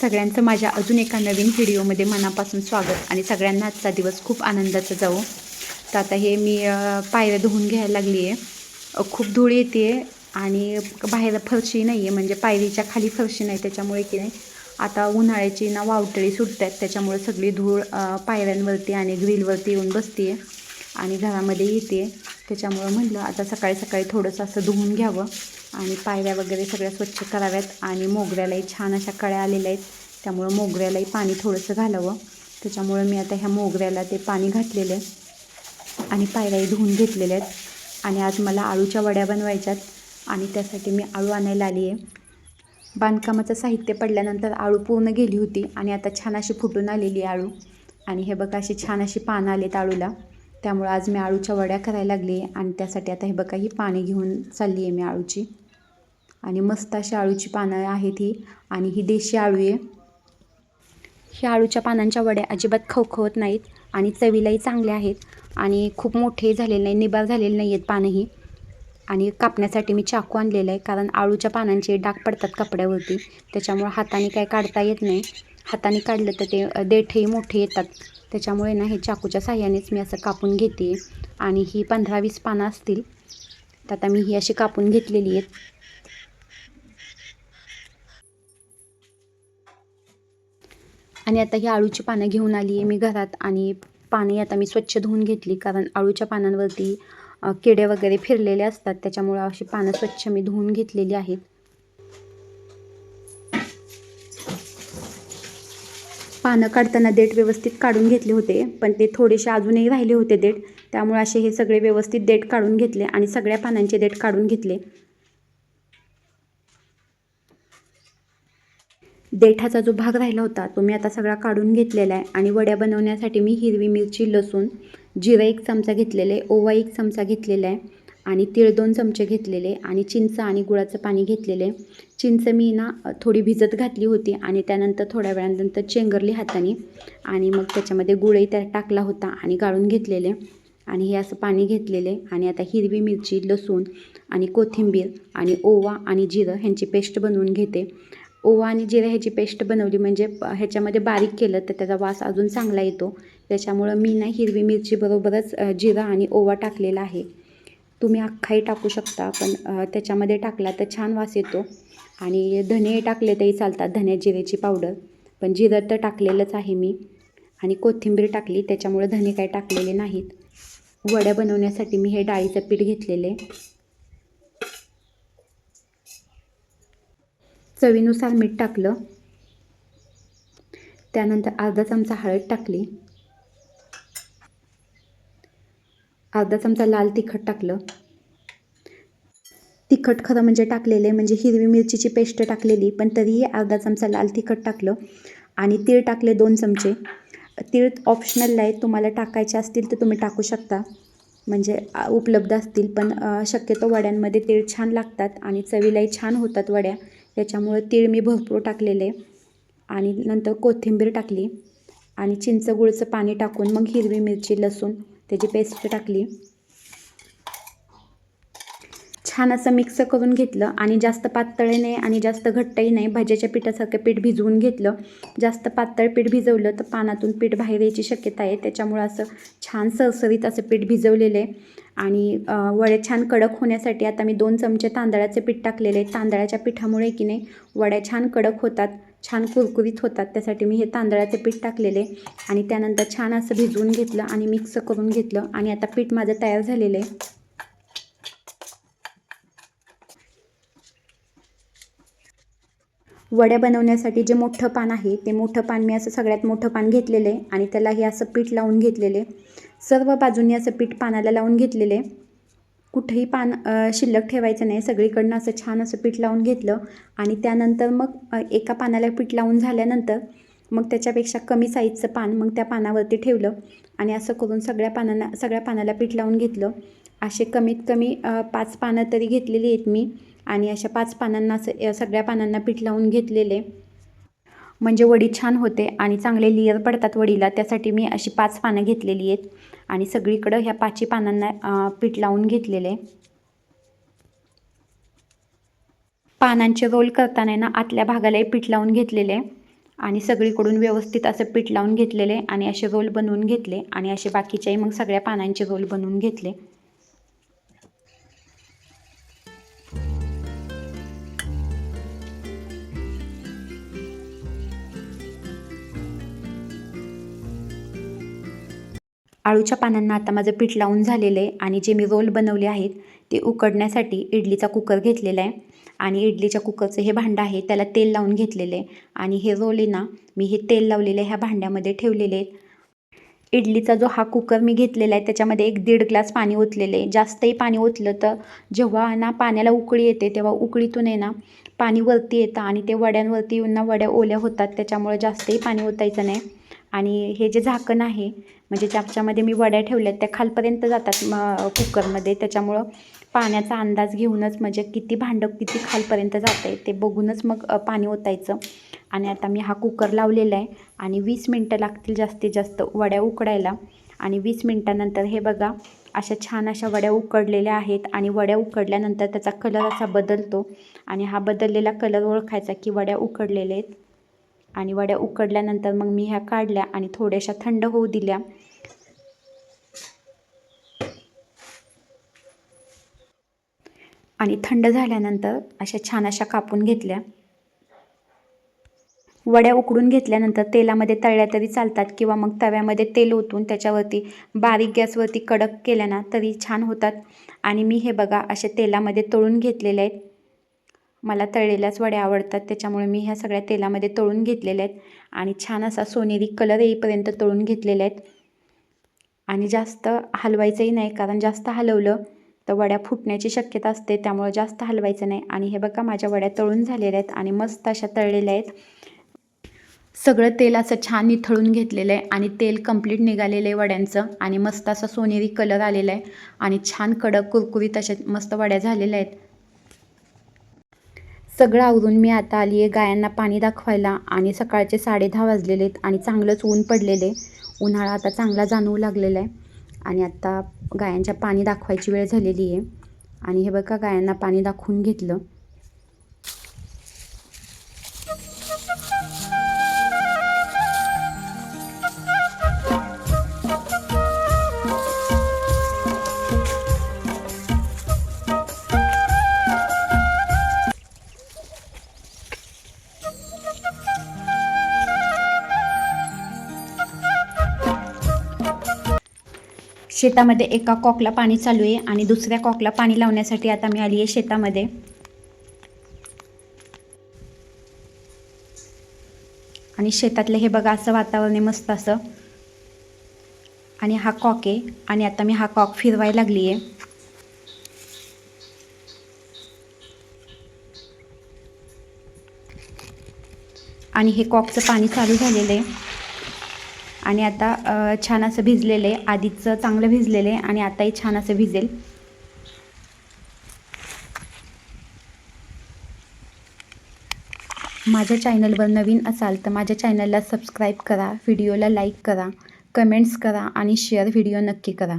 सगळ्यांचं माझ्या अजून एका नवीन व्हिडिओमध्ये मनापासून स्वागत आणि सगळ्यांना आजचा दिवस खूप आनंदाचा जाऊ तर आता हे मी पायऱ्या धुवून घ्यायला लागली आहे. खूप धूळ येते आणि बाहेर फरशी नाही आहे म्हणजे पायरीच्या खाली फरशी नाही त्याच्यामुळे की नाही आता उन्हाळ्याची ना वावटळी सुटत आहेत त्याच्यामुळे सगळी धूळ पायऱ्यांवरती आणि ग्रिलवरती येऊन बसते आणि घरामध्ये येते त्याच्यामुळं म्हटलं आता सकाळी सकाळी थोडंसं असं धुवून घ्यावं. आणि पायऱ्या वगैरे सगळ्या स्वच्छ कराव्यात आणि मोगऱ्यालाही छान अशा कळ्या आलेल्या आहेत. त्यामुळं मोगऱ्यालाही पाणी थोडंसं घालावं. त्याच्यामुळं मी आता ह्या मोगऱ्याला ते पाणी घातलेलं आहे. आणि पायऱ्याही धुवून घेतलेल्या आहेत. आणि आज मला आळूच्या वड्या बनवायच्यात आणि त्यासाठी मी आळू आणायला आली आहे. बांधकामाचं साहित्य पडल्यानंतर आळू पूर्ण गेली होती आणि आता छान अशी फुटून आलेली आहे आळू. आणि हे बघा अशी छान अशी पानं आलेत आळूला. त्यामुळं आज मी आळूच्या वड्या करायला लागली आणि त्यासाठी आता हे बघा ही पाणी घेऊन चालली आहे मी आळूची. आणि मस्त अशी आळूची पानं आहेत ही. आणि ही देशी आळू आहे. ही आळूच्या पानांच्या वड्या अजिबात खवखवत नाहीत आणि चवीलाही चांगल्या आहेत. आणि खूप मोठे झालेले नाही निबार झालेले नाही आहेत पानंही आणि कापण्यासाठी मी चाकू आणलेला आहे कारण आळूच्या पानांचे डाग पडतात कपड्यावरती. त्याच्यामुळं हाताने काय काढता येत नाही. हाताने काढलं तर ते देठही मोठे येतात. त्याच्यामुळे ना हे चाकूच्या साह्यानेच मी असं कापून घेते. आणि ही पंधरा वीस पानं असतील तर आता मी ही अशी कापून घेतलेली आहेत. आणि आता ही आळूची पानं घेऊन आली आहे मी घरात आणि पाने आता मी स्वच्छ धुवून घेतली कारण आळूच्या पानांवरती किडे वगैरे फिरलेले असतात त्याच्यामुळं अशी पानं स्वच्छ मी धुवून घेतलेली आहेत. पानं काढताना देठ व्यवस्थित काढून घेतले होते पण ते थोडेसे अजूनही राहिले होते देठ. त्यामुळे असे हे सगळे व्यवस्थित देठ काढून घेतले आणि सगळ्या पानांचे देठ काढून घेतले. देठाचा जो भाग राहिला होता तो मी आता सगळा काढून घेतलेला आहे आणि वड्या बनवण्यासाठी मी हिरवी मिरची लसूण जिरा एक चमचा घेतलेला आहे ओवा एक चमचा घेतलेला आहे. आणि तीळ दोन चमचे घेतलेले आणि चिंच आणि गुळाचं पाणी घेतलेले. चिंच मी ना थोडी भिजत घातली होती आणि त्यानंतर थोड्या वेळानंतर चेंगरली हाताने आणि मग त्याच्यामध्ये गुळही त्या टाकला होता आणि गाळून घेतलेले. आणि हे असं पाणी घेतलेले आणि आता हिरवी मिरची लसूण आणि कोथिंबीर आणि ओवा आणि जिरं ह्यांची पेस्ट बनवून घेते. ओवा आणि जिरं ह्याची पेस्ट बनवली म्हणजे ह्याच्यामध्ये बारीक केलं तर त्याचा वास अजून चांगला येतो. त्याच्यामुळं मी ना हिरवी मिरची बरोबरच जिरं आणि ओवा टाकलेला आहे. तुम्ही अख्खाही टाकू शकता पण त्याच्यामध्ये टाकला तर छान वास येतो. आणि धने टाकले तरी चालतात धने जिरेची पावडर. पण जिरं तर टाकलेलंच आहे मी. आणि कोथिंबीर टाकली त्याच्यामुळे धने काय टाकलेले नाहीत. वड्या बनवण्यासाठी मी हे डाळीचं पीठ घेतलेले. चवीनुसार मीठ टाकलं. त्यानंतर अर्धा चमचा हळद टाकली. अर्धा चमचा लाल तिखट टाकलं. तिखट खरं म्हणजे टाकलेले म्हणजे हिरवी मिरचीची पेस्ट टाकलेली पण तरीही अर्धा चमचा लाल तिखट टाकलं आणि तीळ टाकले दोन चमचे. तीळ ऑप्शनल आहे तुम्हाला टाकायचे असतील तर तुम्ही टाकू शकता. म्हणजे उपलब्ध असतील पण शक्यतो वड्यांमध्ये तीळ छान लागतात आणि चवीलाही छान होतात वड्या. त्याच्यामुळे तीळ मी भरपूर टाकलेले आणि नंतर कोथिंबीर टाकली. आणि चिंच गुळचं पाणी टाकून मग हिरवी मिरची लसूण त्याची पेस्ट टाकली. छान असं मिक्स करून घेतलं आणि जास्त पातळही नाही आणि जास्त घट्टही नाही. भाज्याच्या पिठासारखं पीठ भिजवून घेतलं. जास्त पातळ पीठ भिजवलं तर पानातून पीठ बाहेर यायची शक्यता आहे. त्याच्यामुळं असं छान सरसरीत असं पीठ भिजवलेलं आहे. आणि वड्या छान कडक होण्यासाठी आता मी दोन चमचे तांदळाचे पीठ टाकलेले आहे. तांदळाच्या पिठामुळे की नाही वड्या छान कडक होतात. छान कुरकुरीत होतात. त्यासाठी मी हे तांदळाचे पीठ टाकलेले आणि त्यानंतर छान असं भिजवून घेतलं आणि मिक्स करून घेतलं आणि आता पीठ माझं तयार झालेलं आहे. वड्या बनवण्यासाठी जे मोठं पान आहे ते मोठं पान मी असं सगळ्यात मोठं पान घेतलेलं आहे आणि त्याला हे असं पीठ लावून घेतलेले सर्व बाजूंनी असं पीठ पानाला लावून घेतलेले कुठेही पान शिल्लक ठेवायचं नाही. सगळीकडनं असं छान असं पीठ लावून घेतलं आणि त्यानंतर मग एका पानाला पीठ लावून झाल्यानंतर मग त्याच्यापेक्षा कमी साईजचं पान मग त्या पानावरती ठेवलं आणि असं करून सगळ्या पानांना सगळ्या पानाला पीठ लावून घेतलं. असे कमीत कमी पाच पानं तरी घेतलेली आहेत मी आणि अशा पाच पानांना असं सगळ्या पानांना पीठ लावून घेतलेले. म्हणजे वडी छान होते आणि चांगले लिअर पडतात वडीला त्यासाठी मी अशी पाच पानं घेतलेली आहेत. आणि सगळीकडं ह्या पाचही पानांना पीठ लावून घेतलेले. पानांचे रोल करताना ना आतल्या भागालाही पीठ लावून घेतलेले. आणि सगळीकडून व्यवस्थित असं पीठ लावून घेतलेले आणि असे रोल बनवून घेतले. आणि असे बाकीच्याही मग सगळ्या पानांचे रोल बनवून घेतले. आळूच्या पानांना आता माझं पीठ लावून झालेलं आहे आणि जे मी रोल बनवले आहेत ते उकडण्यासाठी इडलीचा कुकर घेतलेला आहे. आणि इडलीच्या कुकरचं हे भांडं आहे त्याला तेल लावून घेतलेलं आहे. आणि हे रोल आहे ना मी हे तेल लावलेले ह्या भांड्यामध्ये ठेवलेले आहेत इडलीचा जो हा कुकर मी घेतलेला आहे त्याच्यामध्ये एक दीड ग्लास पाणी ओतलेलं आहे. जास्तही पाणी ओतलं तर जेव्हा ना पाण्याला उकळी येते तेव्हा उकळीतून आहे ना पाणी वरती येतं आणि ते वड्यांवरती येऊन ना वड्या ओल्या होतात त्याच्यामुळे जास्तही पाणी ओतायचं नाही. आणि हे जे झाकण आहे म्हणजे ज्याच्यामध्ये मी वड्या ठेवल्या आहेत त्या खालपर्यंत जातात म कुकरमध्ये. त्याच्यामुळं पाण्याचा अंदाज घेऊनच म्हणजे किती भांडं किती खालपर्यंत जात आहे ते बघूनच मग पाणी ओतायचं. आणि आता मी हा कुकर लावलेला आहे आणि वीस मिनटं लागतील जास्तीत जास्त वड्या उकडायला. आणि वीस मिनटानंतर हे बघा अशा छान अशा वड्या उकडलेल्या आहेत आणि वड्या उकडल्यानंतर त्याचा कलर असा बदलतो. आणि हा बदललेला कलर ओळखायचा की वड्या उकडलेल्या आहेत. आणि वड्या उकडल्यानंतर मग मी ह्या काढल्या आणि थोड्याशा थंड होऊ दिल्या. आणि थंड झाल्यानंतर अशा छान अशा कापून घेतल्या. वड्या उकडून घेतल्यानंतर तेलामध्ये तळल्या तरी चालतात किंवा मग तव्यामध्ये तेल ओतून त्याच्यावरती बारीक गॅसवरती कडक केल्या ना तरी छान होतात. आणि मी हे बघा अशा तेलामध्ये तळून घेतलेले आहेत. मला तळलेल्याच वड्या आवडतात त्याच्यामुळे मी ह्या सगळ्या तेलामध्ये तळून घेतलेल्या आहेत. आणि छान असा सोनेरी कलर येईपर्यंत तळून घेतलेल्या आहेत. आणि जास्त हलवायचंही नाही कारण जास्त हलवलं तर वड्या फुटण्याची शक्यता असते त्यामुळे जास्त हलवायचं नाही. आणि हे बघा माझ्या वड्या तळून झालेल्या आहेत आणि मस्त अशा तळलेल्या आहेत. सगळं तेल असं छान निथळून घेतलेलं आहे आणि तेल कंप्लीट निघालेलं आहे वड्यांचं. आणि मस्त असा सोनेरी कलर आलेला आहे. आणि छान कडक कुरकुरीत अशा मस्त वड्या झालेल्या आहेत. सगळं आवरून मी आता आली आहे गायांना पाणी दाखवायला आणि सकाळचे साडे दहा वाजलेले आहेत आणि चांगलंच ऊन पडलेले उन्हाळा आता चांगला जाणवू लागलेला आहे. आणि आत्ता गायांच्या पाणी दाखवायची वेळ झालेली आहे. आणि हे बघा गायांना पाणी दाखवून घेतलं. शेतामध्ये एका कॉकला पाणी चालू आहे आणि दुसऱ्या कॉकला पाणी लावण्यासाठी आता मी आली आहे शेतामध्ये. आणि शेतातलं हे बघा असं वातावरण आहे मस्त असं. आणि हा कॉक आहे आणि आता मी हा कॉक फिरवायला लागली आहे. आणि हे कॉकचं पाणी चालू झालेलं आहे. आणि आता छान असं भिजलेलं आहे आधीचं चांगलं भिजलेलं आहे आणि आताही छान असं भिजेल. माझ्या चॅनलवर नवीन असाल तर माझ्या चॅनलला सबस्क्राईब करा व्हिडिओला लाईक करा कमेंट्स करा आणि शेअर व्हिडिओ नक्की करा.